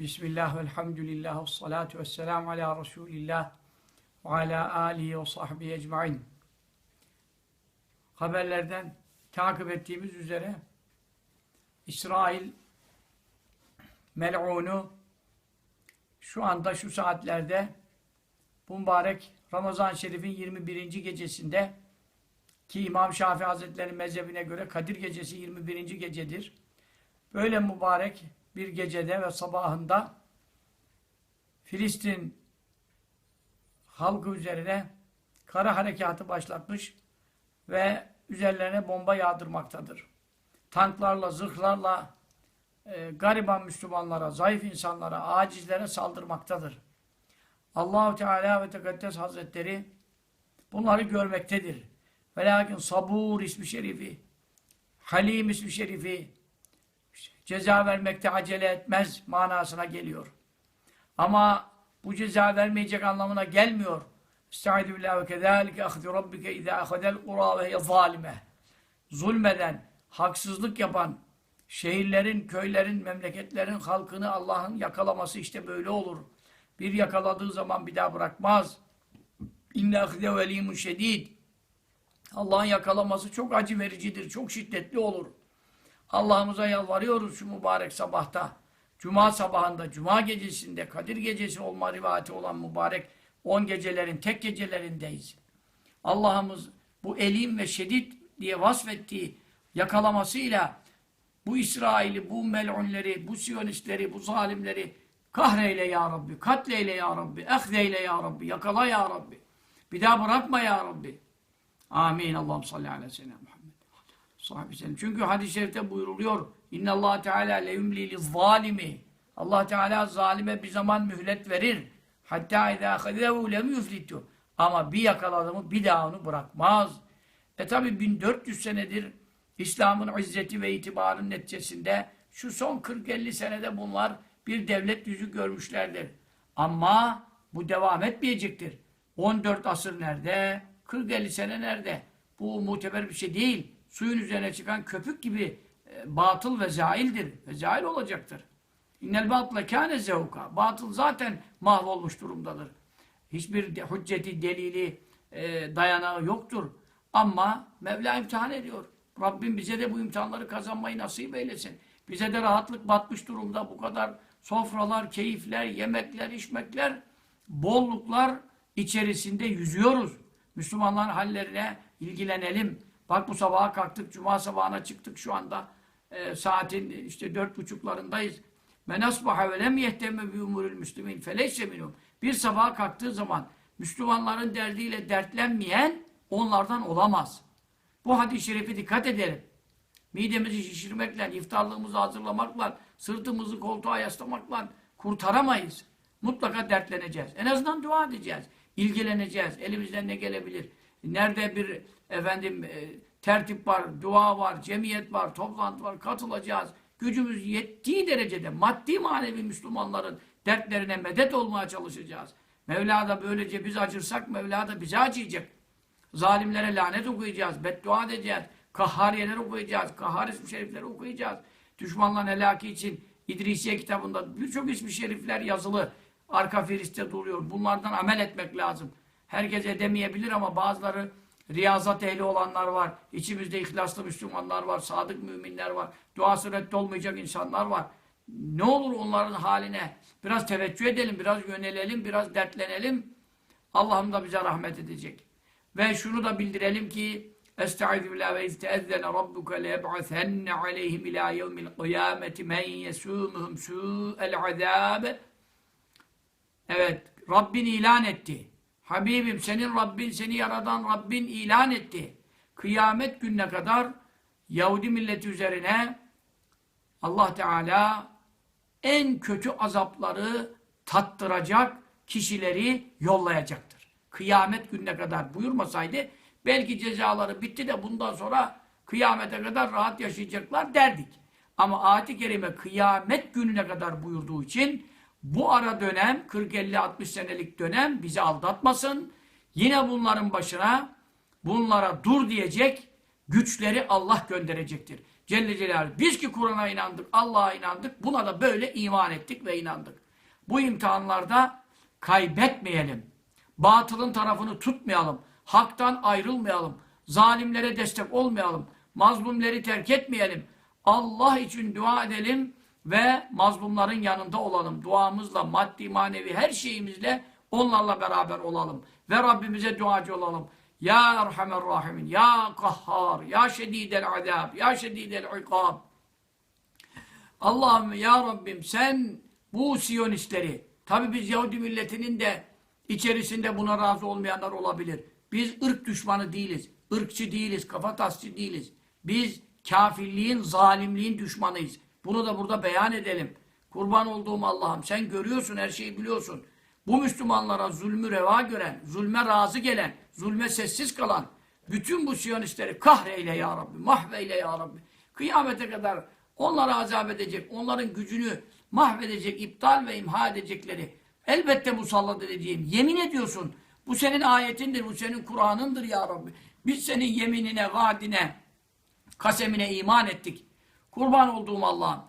Bismillah, velhamdülillah, ve salatu ve selamu ala Resulillah ve ala alihi ve sahbihi ecmain. Haberlerden takip ettiğimiz üzere İsrail mel'unu şu anda şu saatlerde bu mübarek Ramazan-ı Şerif'in 21. gecesinde ki İmam Şafii Hazretleri'nin mezhebine göre Kadir Gecesi 21. gecedir. Böyle mübarek bir gecede ve sabahında Filistin halkı üzerine kara harekatı başlatmış ve üzerlerine bomba yağdırmaktadır. Tanklarla, zırhlarla e, gariban Müslümanlara, zayıf insanlara, acizlere saldırmaktadır. Allahu Teala ve Tekaddes Hazretleri bunları görmektedir. Ve lakin sabur ismi şerifi, halim ismi şerifi, ceza vermekte acele etmez manasına geliyor. Ama bu ceza vermeyecek anlamına gelmiyor. Estaizu billahi ve kezalike ahdi rabbike izâ ahadel qura ve hiye zâlime. Zulmeden, haksızlık yapan şehirlerin, köylerin, memleketlerin halkını Allah'ın yakalaması işte böyle olur. Bir yakaladığı zaman bir daha bırakmaz. İnne ahde velimun şedid. Allah'ın yakalaması çok acı vericidir, çok şiddetli olur. Allah'ımıza yalvarıyoruz şu mübarek sabahta. Cuma sabahında, Cuma gecesinde, Kadir gecesi olma rivayeti olan mübarek 10 gecelerin tek gecelerindeyiz. Allah'ımız bu elim ve şedid diye vasfettiği yakalamasıyla bu İsrail'i, bu mel'unleri, bu siyonistleri, bu zalimleri kahreyle ya Rabbi, katleyle ya Rabbi, ehzeyle ya Rabbi, yakala ya Rabbi. Bir daha bırakma ya Rabbi. Amin. Allah'ım salli aleyhi ve sellem. Sahibi sellem. Çünkü hadis-i şerifte buyuruluyor. İnne Allah Teala le yumli zalimi. Allah Teala zalime bir zaman mühlet verir. Hatta izâ khadâhu lem yuflitu. Ama bir yakaladı mı bir daha onu bırakmaz. E tabi 1400 senedir İslam'ın izzeti ve itibarının neticesinde şu son 40-50 senede bunlar bir devlet yüzü görmüşlerdir. Ama bu devam etmeyecektir. 14 asır nerede? 40-50 sene nerede? Bu muteber bir şey değil. Suyun üzerine çıkan köpük gibi e, batıl ve zaildir. Ve zail olacaktır. İnnel batıla kâne zevka. Batıl zaten mahvolmuş durumdadır. Hiçbir de, hücceti, delili, e, dayanağı yoktur. Ama Mevla imtihan ediyor. Rabbim bize de bu imtihanları kazanmayı nasip eylesin. Bize de rahatlık batmış durumda. Bu kadar sofralar, keyifler, yemekler, içmekler, bolluklar içerisinde yüzüyoruz. Müslümanların hallerine ilgilenelim. Bak bu sabaha kalktık, cuma sabahına çıktık şu anda. E, saatin işte dört buçuklarındayız. Men asbaha ve lem yehtemme bi umuril müslimin feleyse minhum. Bir sabaha kalktığı zaman Müslümanların derdiyle dertlenmeyen onlardan olamaz. Bu hadis-i şerifi dikkat edelim. Midemizi şişirmekle, iftarlığımızı hazırlamakla, sırtımızı koltuğa yaslamakla kurtaramayız. Mutlaka dertleneceğiz. En azından dua edeceğiz. İlgileneceğiz. Elimizden ne gelebilir? Nerede bir efendim e, tertip var, dua var, cemiyet var, toplantı var, katılacağız. Gücümüz yettiği derecede maddi manevi Müslümanların dertlerine medet olmaya çalışacağız. Mevla da böylece biz acırsak Mevla da bize acıyacak. Zalimlere lanet okuyacağız, beddua edeceğiz, kahhariyeler okuyacağız, kahhar ismi şerifleri okuyacağız. Düşmanların helaki için İdrisiye kitabında birçok ismi şerifler yazılı. Arka firiste duruyor. Bunlardan amel etmek lazım. Herkes edemeyebilir ama bazıları riyazat ehli olanlar var. İçimizde ihlaslı Müslümanlar var. Sadık müminler var. Duası reddolmayacak insanlar var. Ne olur onların haline biraz teveccüh edelim, biraz yönelelim, biraz dertlenelim. Allah'ım da bize rahmet edecek. Ve şunu da bildirelim ki Estaizu billah ve izteezzene rabbuke leyeb'asenne aleyhim ila yevmil kıyameti men yesûmuhum su'el azâbe Evet, Rabbin ilan etti. Habibim senin Rabbin, seni yaradan Rabbin ilan etti. Kıyamet gününe kadar Yahudi milleti üzerine Allah Teala en kötü azapları tattıracak kişileri yollayacaktır. Kıyamet gününe kadar buyurmasaydı belki cezaları bitti de bundan sonra kıyamete kadar rahat yaşayacaklar derdik. Ama ayet-i kerime kıyamet gününe kadar buyurduğu için bu ara dönem 40-50-60 senelik dönem bizi aldatmasın. Yine bunların başına bunlara dur diyecek güçleri Allah gönderecektir. Celle Celaluhu. Biz ki Kur'an'a inandık, Allah'a inandık. Buna da böyle iman ettik ve inandık. Bu imtihanlarda kaybetmeyelim. Batılın tarafını tutmayalım. Haktan ayrılmayalım. Zalimlere destek olmayalım. Mazlumları terk etmeyelim. Allah için dua edelim ve mazlumların yanında olalım. Duamızla, maddi, manevi her şeyimizle onlarla beraber olalım. Ve Rabbimize duacı olalım. Ya Erhamer Rahimin, Ya Kahhar, Ya Şedidel Adab, Ya Şedidel İkab. Allah'ım Ya Rabbim sen bu Siyonistleri, tabi biz Yahudi milletinin de içerisinde buna razı olmayanlar olabilir. Biz ırk düşmanı değiliz, ırkçı değiliz, kafatasçı değiliz. Biz kafirliğin, zalimliğin düşmanıyız. Bunu da burada beyan edelim. Kurban olduğum Allah'ım sen görüyorsun, her şeyi biliyorsun. Bu Müslümanlara zulmü reva gören, zulme razı gelen, zulme sessiz kalan, bütün bu Siyonistleri kahreyle ya Rabbi, mahveyle ya Rabbi. Kıyamete kadar onlara azap edecek, onların gücünü mahvedecek, iptal ve imha edecekleri elbette musallat edeceğim. Yemin ediyorsun. Bu senin ayetindir, bu senin Kur'an'ındır ya Rabbi. Biz senin yeminine, vaadine, kasemine iman ettik. Kurban olduğum Allah'ım.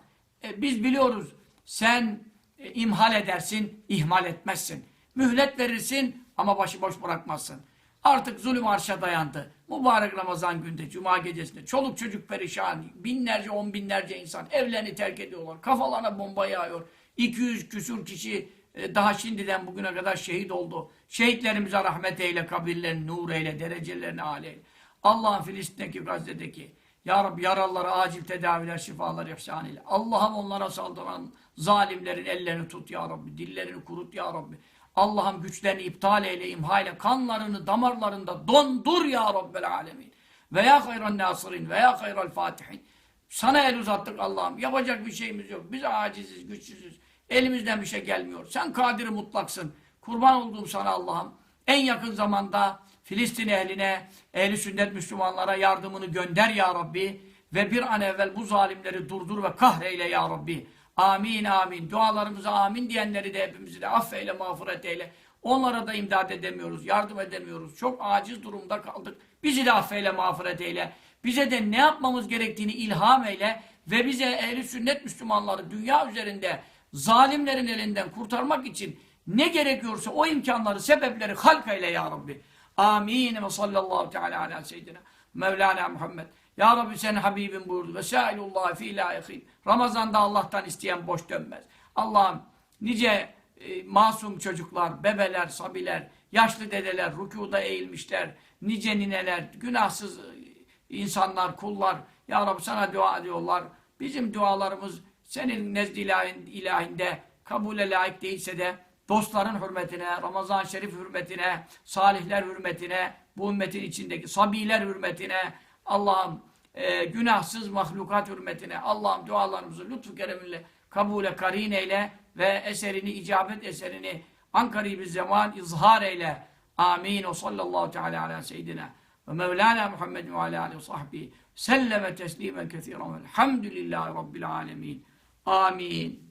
E, biz biliyoruz sen e, imhal edersin, ihmal etmezsin. Mühlet verirsin ama başıboş bırakmazsın. Artık zulüm arşa dayandı. Mübarek Ramazan günde, Cuma gecesinde çoluk çocuk perişan, binlerce, on binlerce insan evlerini terk ediyorlar. Kafalarına bomba yağıyor. 200 küsur kişi e, daha şimdiden bugüne kadar şehit oldu. Şehitlerimize rahmet eyle, kabirlerini nur eyle, derecelerini âli eyle. Allah'ın Filistin'deki, Gazze'deki, Ya Rabbi yaralılara acil tedaviler, şifalar ihsan eyle. Allah'ım onlara saldıran zalimlerin ellerini tut Ya Rabbi, dillerini kurut Ya Rabbi. Allah'ım güçlerini iptal eyle, imha eyle, kanlarını damarlarında dondur Ya Rabbel alemin. Ve ya hayran nasirin ve ya hayral fatihin. Sana el uzattık Allah'ım. Yapacak bir şeyimiz yok. Biz aciziz, güçsüzüz. Elimizden bir şey gelmiyor. Sen kadiri mutlaksın. Kurban olduğum sana Allah'ım. En yakın zamanda Filistin ehline, ehli sünnet Müslümanlara yardımını gönder ya Rabbi. Ve bir an evvel bu zalimleri durdur ve kahreyle ya Rabbi. Amin amin. Dualarımıza amin diyenleri de hepimizi de affeyle, mağfiret eyle. Onlara da imdad edemiyoruz, yardım edemiyoruz. Çok aciz durumda kaldık. Bizi de affeyle, mağfiret eyle. Bize de ne yapmamız gerektiğini ilham eyle. Ve bize ehli sünnet Müslümanları dünya üzerinde zalimlerin elinden kurtarmak için ne gerekiyorsa o imkanları, sebepleri halk eyle ya Rabbi. Amin ve sallallahu teala ala seyyidina Mevlana Muhammed. Ya Rabbi sen Habibin buyurdu. Ve sâilullah fî lâihin. Ramazan'da Allah'tan isteyen boş dönmez. Allah'ım nice e, masum çocuklar, bebeler, sabiler, yaşlı dedeler, rükuda eğilmişler, nice nineler, günahsız e, insanlar, kullar. Ya Rabbi sana dua ediyorlar. Bizim dualarımız senin nezd ilahin, ilahinde kabule layık değilse de dostların hürmetine, Ramazan-ı Şerif hürmetine, salihler hürmetine, bu ümmetin içindeki sabiler hürmetine, Allah'ım e, günahsız mahlukat hürmetine, Allah'ım dualarımızı lütfu kereminle kabule karin eyle ve eserini, icabet eserini ankaribi zaman izhar eyle. Amin. O sallallahu teala ala seyyidina ve Mevlana Muhammed ve ala aleyhi ve sahbihi selleme teslimen kethiren velhamdülillahi rabbil alemin. Amin.